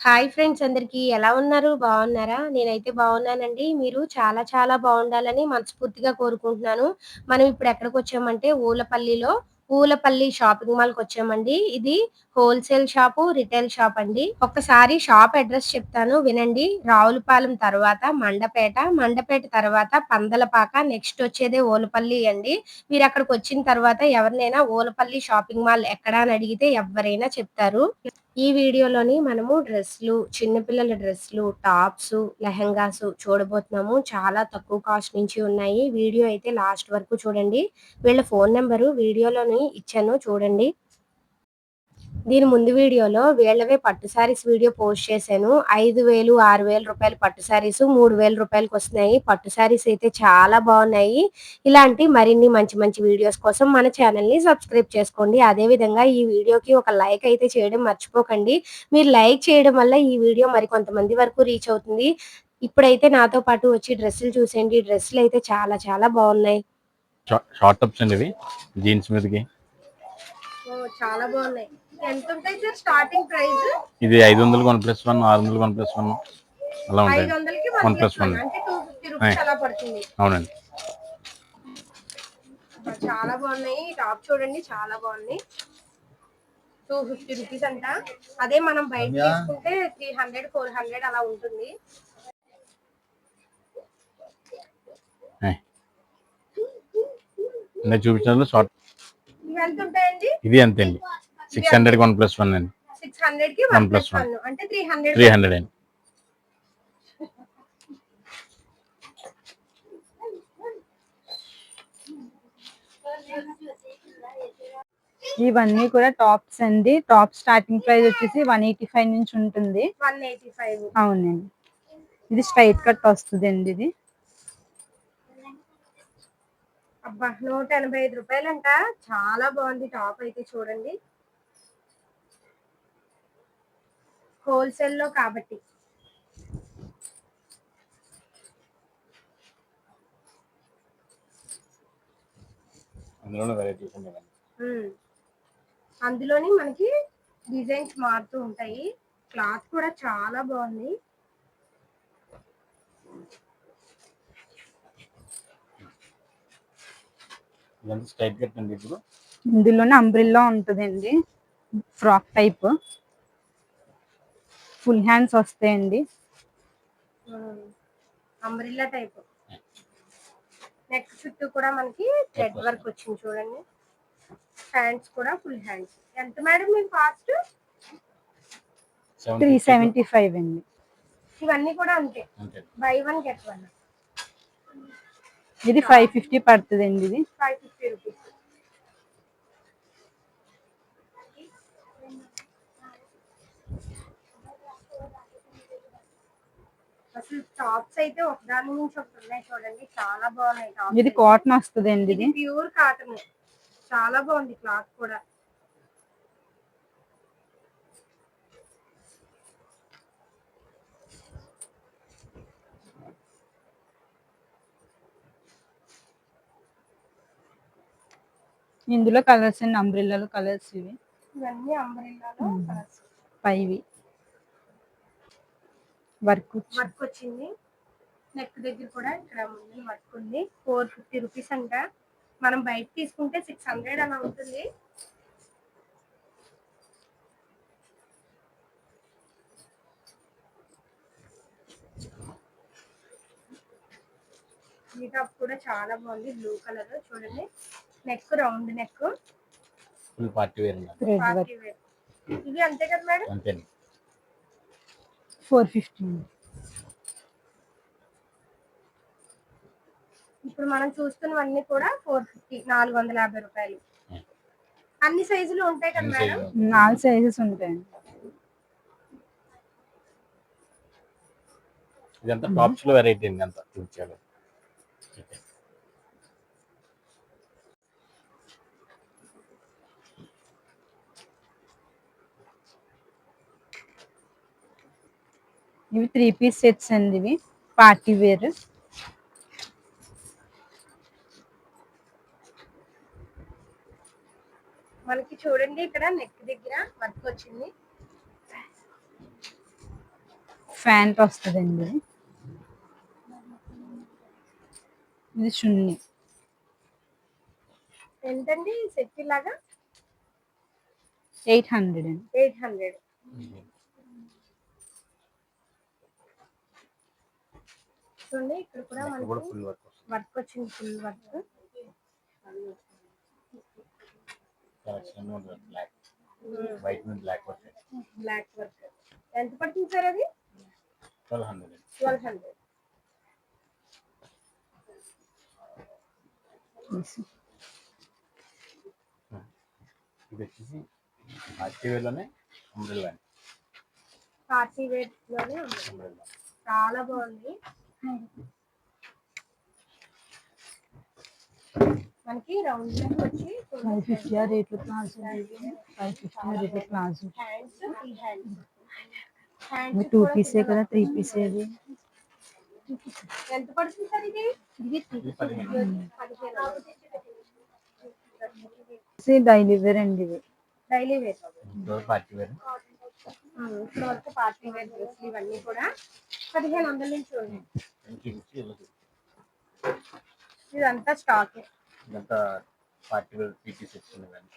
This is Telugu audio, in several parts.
హాయ్ ఫ్రెండ్స్ అందరికీ. ఎలా ఉన్నారు? బాగున్నారా? నేనైతే బాగున్నానండి. మీరు చాలా చాలా బాగుండాలని మనస్ఫూర్తిగా కోరుకుంటున్నాను. మనం ఇప్పుడు ఎక్కడికి వచ్చామంటే ఊలపల్లిలో ఊలపల్లి షాపింగ్ మాల్కి వచ్చామండి. ఇది హోల్సేల్ షాపు రిటైల్ షాప్ అండి. ఒక్కసారి షాప్ అడ్రస్ చెప్తాను వినండి. రావులపాలెం తర్వాత మండపేట మండపేట తర్వాత పందలపాక నెక్స్ట్ వచ్చేదే ఓలపల్లి అండి. మీరు అక్కడికి వచ్చిన తర్వాత ఎవరినైనా ఓలపల్లి షాపింగ్ మాల్ ఎక్కడా అని అడిగితే ఎవరైనా చెప్తారు. ఈ వీడియోలోని మనము డ్రెస్లు చిన్నపిల్లల డ్రెస్లు టాప్స్ లెహంగాస్ చూడబోతున్నాము. చాలా తక్కువ కాస్ట్ నుంచి ఉన్నాయి. వీడియో అయితే లాస్ట్ వరకు చూడండి. వీళ్ళ ఫోన్ నెంబరు వీడియోలోని ఇచ్చాను. చూడండి. దీని ముందు వీడియోలో వీళ్ళవే పట్టు శారీస్ వీడియో పోస్ట్ చేశాను. ఐదు వేలు ఆరు వేల రూపాయలు పట్టు శారీస్ మూడు వేల రూపాయలకి వస్తున్నాయి. పట్టు శారీస్ అయితే చాలా బాగున్నాయి. ఇలాంటి మరిన్ని మంచి మంచి వీడియోస్ కోసం మన ఛానల్ని సబ్స్క్రైబ్ చేసుకోండి. అదే విధంగా ఈ వీడియోకి ఒక లైక్ అయితే చేయడం మర్చిపోకండి. మీరు లైక్ చేయడం వల్ల ఈ వీడియో మరి కొంతమంది వరకు రీచ్ అవుతుంది. ఇప్పుడైతే నాతో పాటు వచ్చి డ్రెస్సులు చూసేయండి. డ్రెస్సులు అయితే చాలా చాలా బాగున్నాయి. షార్ట్ టాప్స్ అండి ఇవి. జీన్స్ మీదకి. చాలా బాగున్నాయి. ఎంత ఉంటాయి సార్? స్టార్టింగ్ ప్రైస్ ఇది ఐదు వందలు వన్ ప్లస్ వన్ ఆరు వందలు వన్ ప్లస్ వన్. అలా ఉంటాయి. ఐదు వందలకి వన్ ప్లస్ వన్. అంటే టూ ఫిఫ్టీ రూపీస్ అలా పడుతుంది. అవునండి. చాలా బాగున్నాయి. టాప్ చూడండి చాలా బాగుంది టూ ఫిఫ్టీ రూపీస్ అంట. అదే మనం బయట తీసుకుంటే త్రీ హండ్రెడ్ ఫోర్ హండ్రెడ్ అలా ఉంటుంది. చూపించిన షార్ట్ ఇవి ఎంత ఉంటాయండి ఇది అంతే అండి six hundred one plus one అండి. సిక్స్ హండ్రెడ్కి వన్ ప్లస్ వన్. అంటే త్రీ హండ్రెడ్ త్రీ హండ్రెడ్ అండి. ఇవన్నీ కూడా టాప్స్ అండి. టాప్ స్టార్టింగ్ ప్రైస్ వచ్చేసి వన్ ఎయిటీ ఫైవ్ నుంచి ఉంటుంది. One eighty five. అవునండి. ఇది స్ట్రైట్ కట్ వస్తుంది అండి ఇది. అబ్బా నూట ఎనభై ఐదు రూపాయలంట. చాలా బాగుంది టాప్ అయితే చూడండి. హోల్సేల్లో కాబట్టి. అందులోనే మనకి డిజైన్స్ మారుతూ ఉంటాయి. క్లాత్ కూడా చాలా బాగుంది. ఇందులోనే అంబ్రిల్లా ఉంటుందండి. ఫ్రాక్ టైప్ ఫుల్ హ్యాండ్స్ వస్తాయండి. Umbrella type. నెక్ చుట్టూ కూడా మనకి థ్రెడ్ వర్క్ వచ్చింది చూడండి. హ్యాండ్స్ కూడా ఫుల్ హ్యాండ్స్. ఎంత మేడం మీకు కాస్ట్? త్రీ సెవెంటీ ఫైవ్ అండి. ఇవన్నీ కూడా అంతే. అంతే. బై వన్ గెట్ వన్ ఇది ఫైవ్ ఫిఫ్టీ పడుతుందండి ఇది. ఫైవ్ ఫిఫ్టీ రూపీస్ అసలు టాప్స్ అయితే ఒకదాని నుంచి ఒకటి ఉన్నాయి చూడండి. చాలా బాగున్నాయి టాప్స్. ఇది కాటన్ వస్తుందండి ఇది ఇది. Pure cotton. చాలా బాగుంది క్లాత్ కూడా. ఇందులో కలర్స్ అండి అంబ్రిల్లాలో కలర్స్ ఇవి. ఇవన్నీ అంబ్రెల్లాలో కలర్స్. పైవి. వర్క్ వర్క్ వచ్చింది నెక్ దగ్గర కూడా ఇక్కడ ముందు వర్క్ ఉంది. ఫోర్ ఫిఫ్టీ రూపీస్ అంట. మనం బయట తీసుకుంటే సిక్స్ హండ్రెడ్ అలా ఉంటుంది. ఈ టాప్ కూడా చాలా బాగుంది. బ్లూ కలర్ చూడండి. Neck round neck. Full party wear ఇవి అంతే కదా మేడం? Four fifty. ఇప్పుడు మనం చూస్తున్నవన్నీ కూడా ఫోర్ ఫిఫ్టీ నాలుగు వందల యాభై రూపాయలు. అన్ని సైజులు ఉంటాయి కదా మేడం? నాలుగు సైజెస్ ఉంటాయండి ఇదంతా టాప్స్లో వెరైటీ అండి అంతా. చూపించాలి. ఇవి త్రీ పీస్ సెట్స్ అండి ఇవి. Party wear. మనకి చూడండి ఇక్కడ నెక్ దగ్గర వర్క్ వచ్చింది. ఫ్యాంట్ వస్తుందండి. ఇది. ఇది చున్నీ. ఎంతండి? సెట్ లాగా ఎయిట్ హండ్రెడ్ అండి. Eight hundred. చూడండి ఇక్కడ కూడా మనకి వర్క్ వస్తుంది. వచ్చింది ఫుల్ వర్క్ వైట్ మీద బ్లాక్ వర్క్ బ్లాక్ వర్క్ ఎంత పడుతుంది సార్ అది? ట్వెల్వ్ హండ్రెడ్ ట్వెల్వ్ హండ్రెడ్ ఇది వచ్చేసి అంబ్రెల్లా అంబ్రెల్లా చాలా బాగుంది. మనకి రౌండ్ నెక్ వచ్చి ఫైవ్ ఫిఫ్టీ ఆ రేట్లు ప్లాజో ఫైవ్ ఫిఫ్టీ ఆ రేట్లు ప్లాజో హ్యాండ్స్ ఈ హ్యాండ్స్ ఇది హ్యాండ్స్ టూ పీసే కదా త్రీ పీసే ఇది ఎంత పడుతుంది సార్ ఇది? ఇది ఇది పదిహేను. డైలీ వేర్ అండి ఇది. Daily wear door party wear ఇప్పుడు వరకు పార్టీ వేర్ డ్రెస్లు ఇవన్నీ కూడా పదిహేను వందల నుంచి చూపించి ఇదంతా స్టాక్ ఇదంతా పార్టీ వేర్ ఇవన్నీ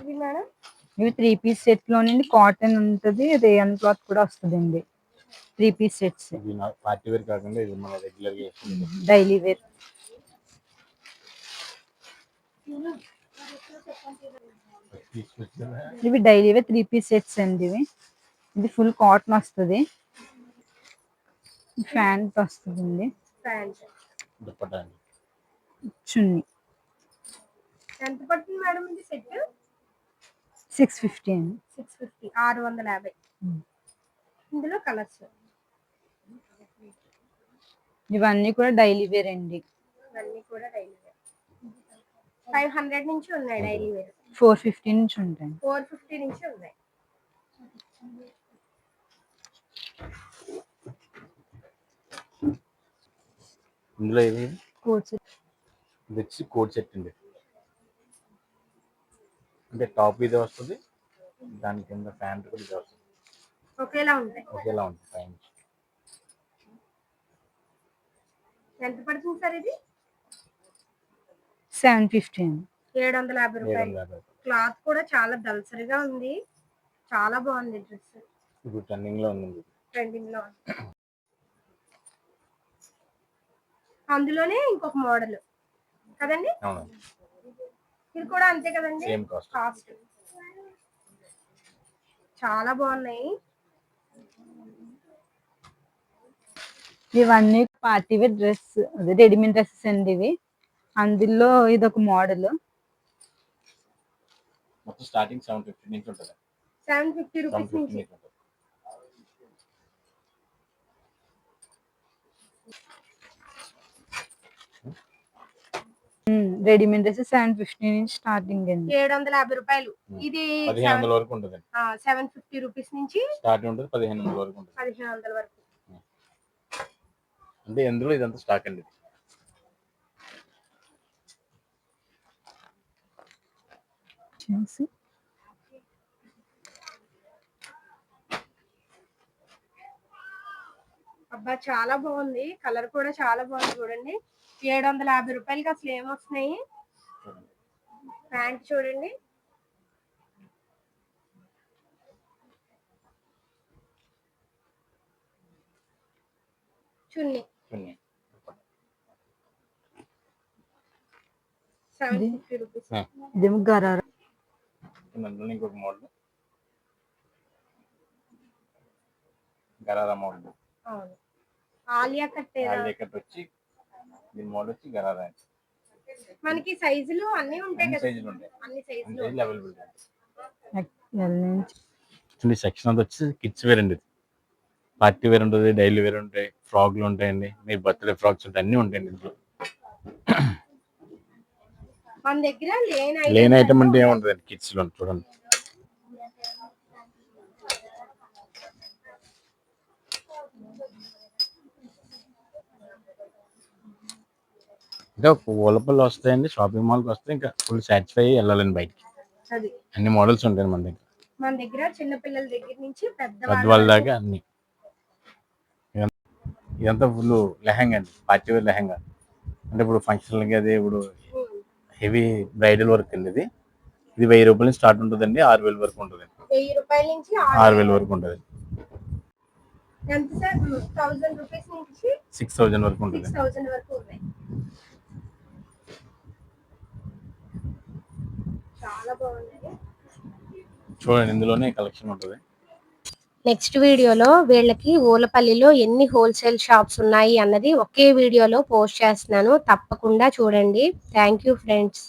ఇది మేడం? ఇవి త్రీ పీస్ సెట్లో నుండి కాటన్ ఉంటుంది రేయన్ క్లాత్ కూడా వస్తుందండి. Three piece sets party wear కాకుండా ఇది మన రెగ్యులర్గా వేసుకుంటాం. Daily wear. ఇవి daily wear three piece sets అండి ఇవి. ఇది ఫుల్ కాటన్ వస్తుంది. ప్యాంట్ అండి చున్నీ. ఎంత పడుతుంది మేడం ఇది సెట్? సిక్స్ ఫిఫ్టీ అండి. సిక్స్ ఫిఫ్టీ ఆరు వందల యాభై. ఇందులో కలర్స్ ఇవన్నీ కూడా డైలీ వేర్ అండి. ఇవన్నీ కూడా డైలీ వేర్ ఫైవ్ హండ్రెడ్ నుంచి ఉన్నాయి డైలీ వేర్. ఫోర్ ఫిఫ్టీ నుంచి ఉంటాయి. ఫోర్ ఫిఫ్టీ నుంచి ఉన్నాయి. ఇందులో ఇది కోట్ ఇది వచ్చి కోట్ సెట్ అండి. అంటే టాప్ ఇది వస్తుంది దాని కింద ప్యాంట్ కూడా ఇది వస్తుంది. ఒకేలా ఉంటాయి. ఒకేలా ఉంటుంది పైన ఎంత పడుతుంది సార్ ఇది? సెవెన్ ఫిఫ్టీ అండి ఏడు వందల యాభై రూపాయలు. క్లాత్ కూడా చాలా దల్సరిగా ఉంది. చాలా బాగుంది డ్రెస్. ఇప్పుడు ట్రెండింగ్లో ఉంది. ట్రెండింగ్లో ఉంది. అందులోనే ఇంకొక మోడల్. కదండి? ఇది కూడా అంతే కదండి? Same cost cost. చాలా బాగున్నాయి. ఇవన్నీ పార్టీ వేర్ డ్రెస్ అదే రెడీమేడ్ డ్రెస్సెస్ అండి ఇవి. అందులో ఇది ఒక మోడల్. మొత్తం స్టార్టింగ్ సెవెన్ ఫిఫ్టీ నుంచి ఉంటుంది. Seven fifty seven rupees fifty నుంచి. రెడీమేడ్ డ్రెస్సెస్ సెవెన్ ఫిఫ్టీ నుంచి స్టార్టింగ్ అండి. ఏడు వందల యాభై రూపాయలు. ఇది పదిహేను వందల వరకు ఉంటుంది సెవెన్ ఫిఫ్టీ రూపీస్ నుంచి స్టార్టింగ్ ఉంటుంది పదిహేను వందల వరకు ఉంటుంది. పదిహేను వందల వరకు అంటే ఎందులో ఇదంతా స్టాక్ అండి చేసి. అబ్బా చాలా బాగుంది. కలర్ కూడా చాలా బాగుంది చూడండి. ఏడు వందల యాభై రూపాయలకి అసలు ఏం వస్తున్నాయి ప్యాంట్ చూడండి. చున్నీ. Seven fifty rupees. గరారా అందులో ఇంకొక మోడల్? గరారా మోడల్. అవును. ఆలియా కట్. ఆలియా కట్ వచ్చి దీని మోడల్ వచ్చి గరారా. మనకి సైజులు అన్ని ఉంటాయి అన్ని కదా. సైజులు ఉంటాయి. అన్ని సైజులు అవైలబుల్ ఈ సెక్షన్ అంతా వచ్చి కిడ్స్ వేర్ అండి పార్టీ వేర్ ఉంటుంది డైలీ వేర్ ఉంటాయి ఫ్రాక్లు ఉంటాయండి మీ బర్త్డే ఫ్రాక్స్ ఉంటాయి అన్నీ ఉంటాయండి ఇంట్లో. మన దగ్గర లేని ఐటమ్ అంటే ఏముంటుంది కిడ్స్లో చూడండి. ఇంకా ఓలపల్లి వస్తాయండి షాపింగ్ మాల్కి వస్తే ఇంకా ఫుల్ సాటిస్ఫై అయ్యి వెళ్ళాలండి బయటికి. అన్ని మోడల్స్ ఉంటాయి మన దగ్గర. మన దగ్గర చిన్న పిల్లల దగ్గర నుంచి పెద్దవాళ్ళ దాకా అన్ని. ఇదంతా- ఇదంతా ఫుల్ లెహంగా అండి పార్టీ వేర్ లెహంగా. అంటే ఇప్పుడు ఫంక్షన్లకి అది ఇప్పుడు హెవీ బ్రైడల్ వర్క్ అండి ఇది. ఇది వెయ్యి రూపాయల నుంచి స్టార్ట్ ఉంటుందండి ఆరు వేల వరకు ఉంటుంది వెయ్యి రూపాయల నుంచి ఆరు వేల వరకు. ఉంటుంది. సిక్స్ థౌజండ్ వరకు ఉంటుంది సిక్స్ థౌసండ్ వరకు బాగున్నాయి చూడండి ఇందులోనే కలెక్షన్ ఉంటుంది. నెక్స్ట్ వీడియోలో వీళ్ళకి ఊలపల్లిలో ఎన్ని హోల్సేల్ షాప్స్ ఉన్నాయి అన్నది ఒకే వీడియోలో పోస్ట్ చేస్తున్నాను. తప్పకుండా చూడండి. Thank you friends.